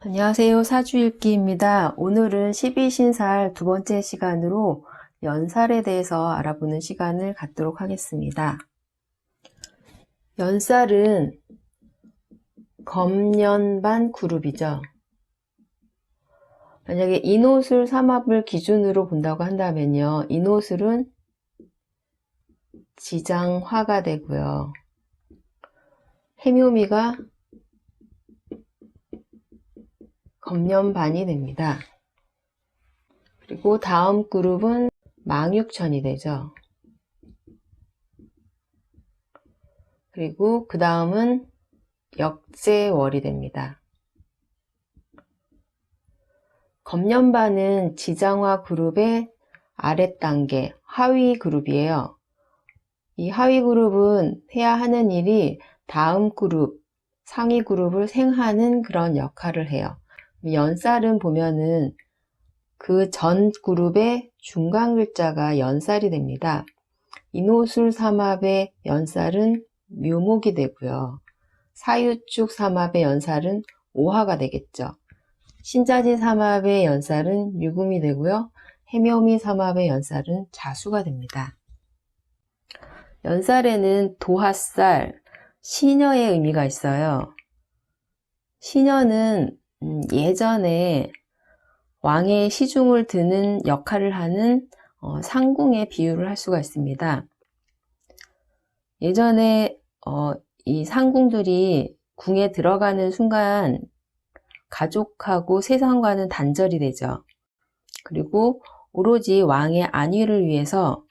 안녕하세요. 사주읽기입니다. 오늘은 12신살 두 번째 시간으로 연살에 대해서 알아보는 시간을 갖도록 하겠습니다. 연살은 검년반 그룹이죠. 만약에 인호술 삼합을 기준으로 본다고 한다면요. 인호술은 지장화가 되고요. 해묘미가 검년반이 됩니다. 그리고 다음 그룹은 망육천이 되죠. 그리고 그 다음은 역제월이 됩니다. 검년반은 지장화 그룹의 아랫단계, 하위 그룹이에요. 이 하위 그룹은 해야 하는 일이 다음 그룹, 상위 그룹을 생하는 그런 역할을 해요. 연살은 보면은 그 전 그룹의 중간 글자가 연살이 됩니다. 인호술 삼합의 연살은 묘목이 되고요. 사유축 삼합의 연살은 오화가 되겠죠. 신자지 삼합의 연살은 유금이 되고요. 해묘미 삼합의 연살은 자수가 됩니다. 연살에는 도화살, 시녀의 의미가 있어요. 시녀는 음, 예전에 왕의 시중을 드는 역할을 하는 어, 상궁의 비유를 할 수가 있습니다. 예전에 어, 이 상궁들이 궁에 들어가는 순간 가족하고 세상과는 단절이 되죠. 그리고 오로지 왕의 안위를 위해서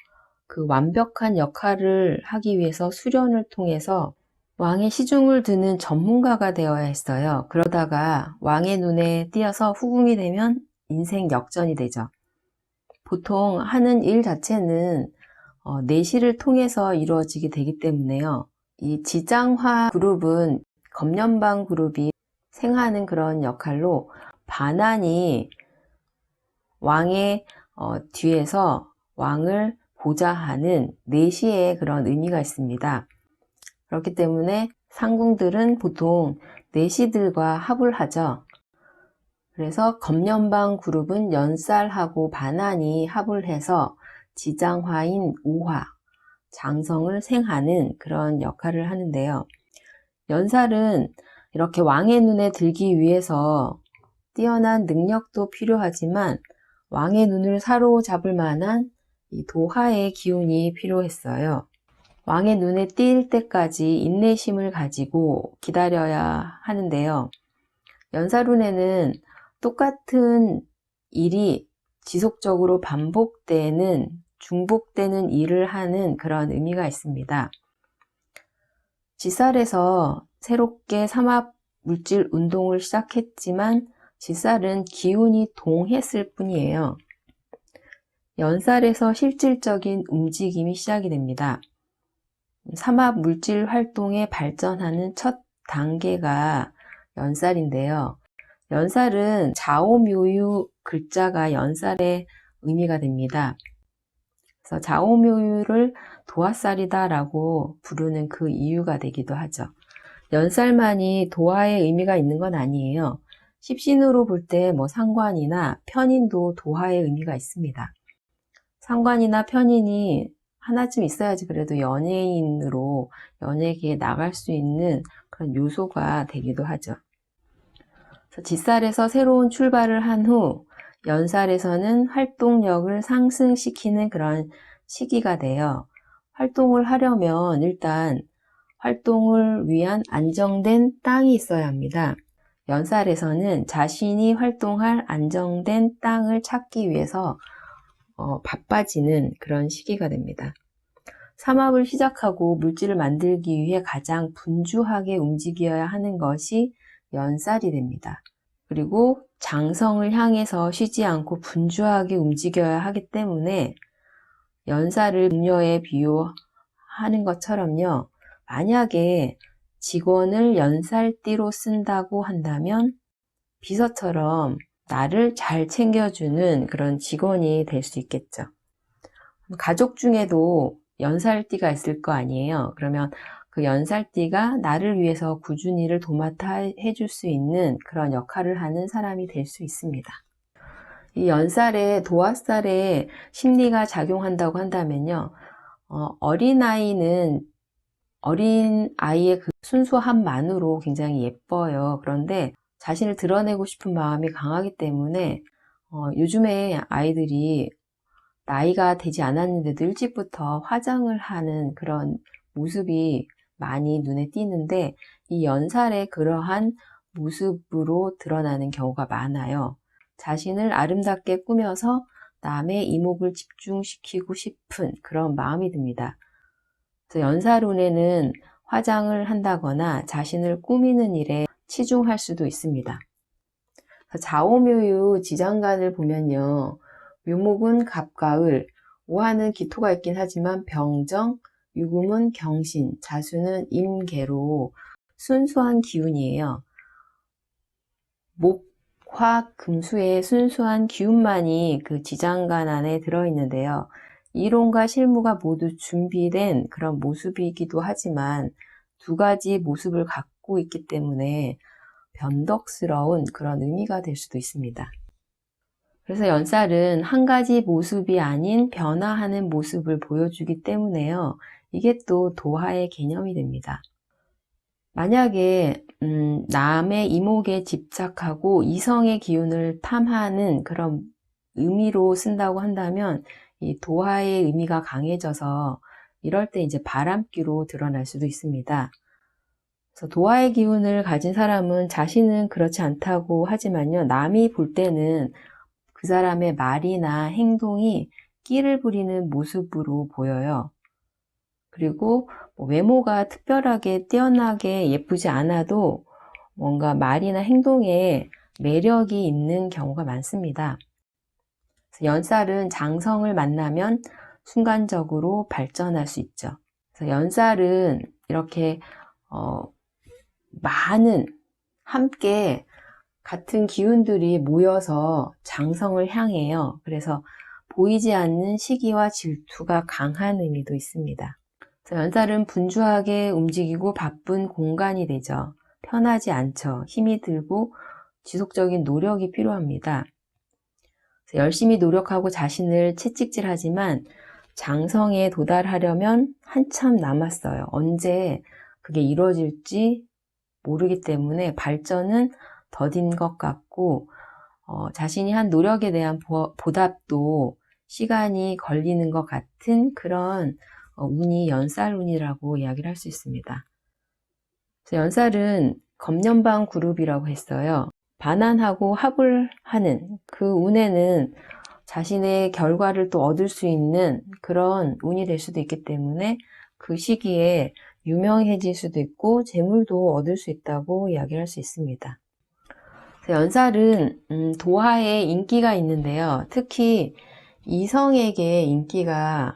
그 완벽한 역할을 하기 위해서 수련을 통해서 왕의 시중을 드는 전문가가 되어야 했어요. 그러다가 왕의 눈에 띄어서 후궁이 되면 인생 역전이 되죠. 보통 하는 일 자체는 어, 내시를 통해서 이루어지게 되기 때문에요. 이 지장화 그룹은 검년방 그룹이 생하는 그런 역할로 반환이 왕의 어, 뒤에서 왕을 보좌하는 내시의 그런 의미가 있습니다. 그렇기 때문에 상궁들은 보통 내시들과 합을 하죠. 그래서 검년방 그룹은 연살하고 반환이 합을 해서 지장화인 오화, 장성을 생하는 그런 역할을 하는데요. 연살은 이렇게 왕의 눈에 들기 위해서 뛰어난 능력도 필요하지만 왕의 눈을 사로잡을 만한 도하의 기운이 필요했어요. 왕의 눈에 띌 때까지 인내심을 가지고 기다려야 하는데요. 연사룬에는 똑같은 일이 지속적으로 반복되는, 중복되는 일을 하는 그런 의미가 있습니다. 지살에서 새롭게 삼합 물질 운동을 시작했지만 지살은 기운이 동했을 뿐이에요. 연살에서 실질적인 움직임이 시작이 됩니다. 삼합 물질 활동에 발전하는 첫 단계가 연살인데요. 연살은 자오묘유 글자가 연살의 의미가 됩니다. 그래서 자오묘유를 도화살이다라고 부르는 그 이유가 되기도 하죠. 연살만이 도화의 의미가 있는 건 아니에요. 십신으로 볼 때 뭐 상관이나 편인도 도화의 의미가 있습니다. 상관이나 편인이 하나쯤 있어야지 그래도 연예인으로 연예계에 나갈 수 있는 그런 요소가 되기도 하죠. 뒷살에서 새로운 출발을 한 후 연살에서는 활동력을 상승시키는 그런 시기가 돼요. 활동을 하려면 일단 활동을 위한 안정된 땅이 있어야 합니다. 연살에서는 자신이 활동할 안정된 땅을 찾기 위해서 어, 바빠지는 그런 시기가 됩니다. 삼합을 시작하고 물질을 만들기 위해 가장 분주하게 움직여야 하는 것이 연살이 됩니다. 그리고 장성을 향해서 쉬지 않고 분주하게 움직여야 하기 때문에 연살을 음료에 비유하는 것처럼요. 만약에 직원을 연살띠로 쓴다고 한다면 비서처럼 나를 잘 챙겨주는 그런 직원이 될 수 있겠죠. 가족 중에도 연살띠가 있을 거 아니에요. 그러면 그 연살띠가 나를 위해서 꾸준히를 도맡아 해줄 수 있는 그런 역할을 하는 사람이 될 수 있습니다. 이 연살에 도화살에 심리가 작용한다고 한다면요. 어, 어린아이는 어린 아이의 그 순수함만으로 굉장히 예뻐요. 그런데 자신을 드러내고 싶은 마음이 강하기 때문에 어, 요즘에 아이들이 나이가 되지 않았는데도 일찍부터 화장을 하는 그런 모습이 많이 눈에 띄는데 이 연살의 그러한 모습으로 드러나는 경우가 많아요. 자신을 아름답게 꾸며서 남의 이목을 집중시키고 싶은 그런 마음이 듭니다. 연살운에는 화장을 한다거나 자신을 꾸미는 일에 치중할 수도 있습니다. 자오묘유 지장간을 보면요. 묘목은 갑가을, 오화는 기토가 있긴 하지만 병정, 유금은 경신, 자수는 임계로 순수한 기운이에요. 목, 화, 금수의 순수한 기운만이 그 지장간 안에 들어있는데요. 이론과 실무가 모두 준비된 그런 모습이기도 하지만 두 가지 모습을 갖고 있기 때문에 변덕스러운 그런 의미가 될 수도 있습니다. 그래서 연살은 한 가지 모습이 아닌 변화하는 모습을 보여주기 때문에요. 이게 또 도화의 개념이 됩니다. 만약에 음, 남의 이목에 집착하고 이성의 기운을 탐하는 그런 의미로 쓴다고 한다면 이 도화의 의미가 강해져서 이럴 때 이제 바람기로 드러날 수도 있습니다. 그래서 도화의 기운을 가진 사람은 자신은 그렇지 않다고 하지만요, 남이 볼 때는 그 사람의 말이나 행동이 끼를 부리는 모습으로 보여요. 그리고 뭐 외모가 특별하게 뛰어나게 예쁘지 않아도 뭔가 말이나 행동에 매력이 있는 경우가 많습니다. 연살은 장성을 만나면 순간적으로 발전할 수 있죠. 연살은 이렇게 어, 많은 함께 같은 기운들이 모여서 장성을 향해요. 그래서 보이지 않는 시기와 질투가 강한 의미도 있습니다. 연살은 분주하게 움직이고 바쁜 공간이 되죠. 편하지 않죠. 힘이 들고 지속적인 노력이 필요합니다. 열심히 노력하고 자신을 채찍질하지만 장성에 도달하려면 한참 남았어요. 언제 그게 이루어질지 모르기 때문에 발전은 더딘 것 같고 어, 자신이 한 노력에 대한 보, 보답도 시간이 걸리는 것 같은 그런 어, 운이 연살 운이라고 이야기를 할 수 있습니다. 연살은 검년방 그룹이라고 했어요. 반환하고 합을 하는 그 운에는 자신의 결과를 또 얻을 수 있는 그런 운이 될 수도 있기 때문에 그 시기에 유명해질 수도 있고 재물도 얻을 수 있다고 이야기를 할 수 있습니다. 연살은 음, 도하에 인기가 있는데요. 특히 이성에게 인기가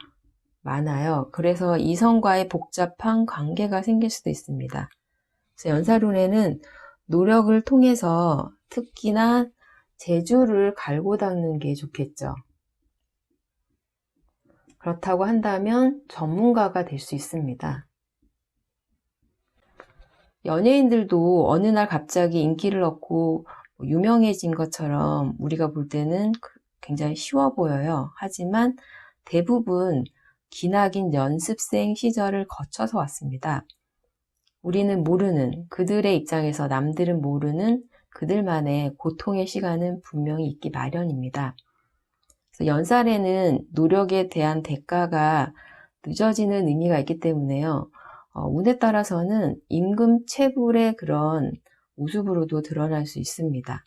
많아요. 그래서 이성과의 복잡한 관계가 생길 수도 있습니다. 그래서 연살운에는 노력을 통해서 특기나 재주를 갈고 닦는 게 좋겠죠. 그렇다고 한다면 전문가가 될 수 있습니다. 연예인들도 어느 날 갑자기 인기를 얻고 유명해진 것처럼 우리가 볼 때는 그 굉장히 쉬워 보여요. 하지만 대부분 기나긴 연습생 시절을 거쳐서 왔습니다. 우리는 모르는 그들의 입장에서 남들은 모르는 그들만의 고통의 시간은 분명히 있기 마련입니다. 연살에는 노력에 대한 대가가 늦어지는 의미가 있기 때문에요. 어, 운에 따라서는 임금 체불의 그런 모습으로도 드러날 수 있습니다.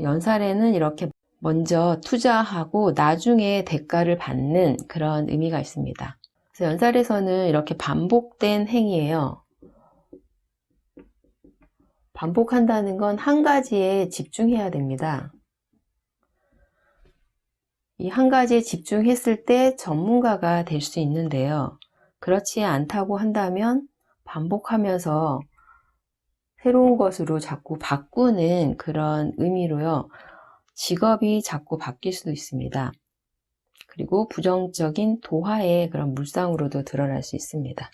연살에는 이렇게 먼저 투자하고 나중에 대가를 받는 그런 의미가 있습니다. 그래서 연살에서는 이렇게 반복된 행위예요. 반복한다는 건 한 가지에 집중해야 됩니다. 이 한 가지에 집중했을 때 전문가가 될 수 있는데요. 그렇지 않다고 한다면 반복하면서 새로운 것으로 자꾸 바꾸는 그런 의미로요. 직업이 자꾸 바뀔 수도 있습니다. 그리고 부정적인 도화의 그런 물상으로도 드러날 수 있습니다.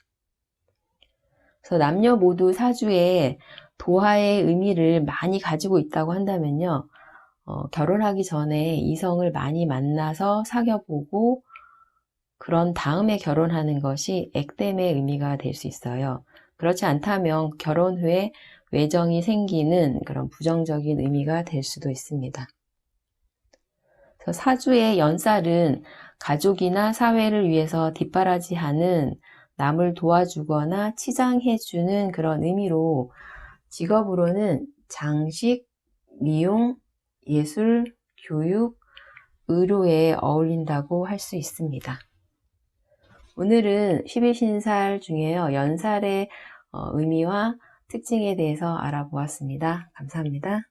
그래서 남녀 모두 사주에 도하의 의미를 많이 가지고 있다고 한다면요. 어, 결혼하기 전에 이성을 많이 만나서 사귀어보고 그런 다음에 결혼하는 것이 액땜의 의미가 될 수 있어요. 그렇지 않다면 결혼 후에 외정이 생기는 그런 부정적인 의미가 될 수도 있습니다. 사주의 연살은 가족이나 사회를 위해서 뒷바라지하는 남을 도와주거나 치장해주는 그런 의미로 직업으로는 장식, 미용, 예술, 교육, 의료에 어울린다고 할 수 있습니다. 오늘은 12신살 중에요. 연살의 어, 의미와 특징에 대해서 알아보았습니다. 감사합니다.